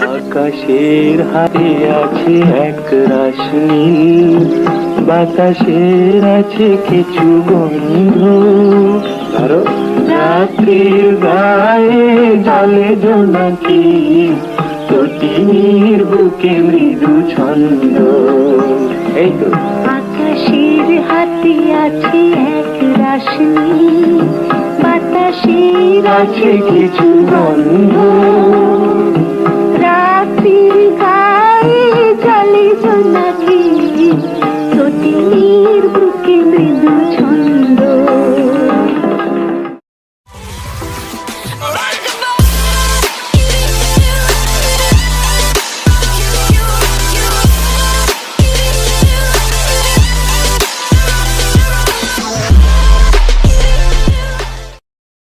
আকাশের হাতে আছে এক রাশনি বাতাসের আছে কিছু গন্ধ। ধরো রাত্রির গায়ে জলে জোনাকি তটিনীর বুকে মৃদু ছন্দ। এই তো। আকাশের হাতে আছে এক রাশনি বাতাসের আছে কিছু গন্ধ। বুকের বুকে মৃদু ছন্দ।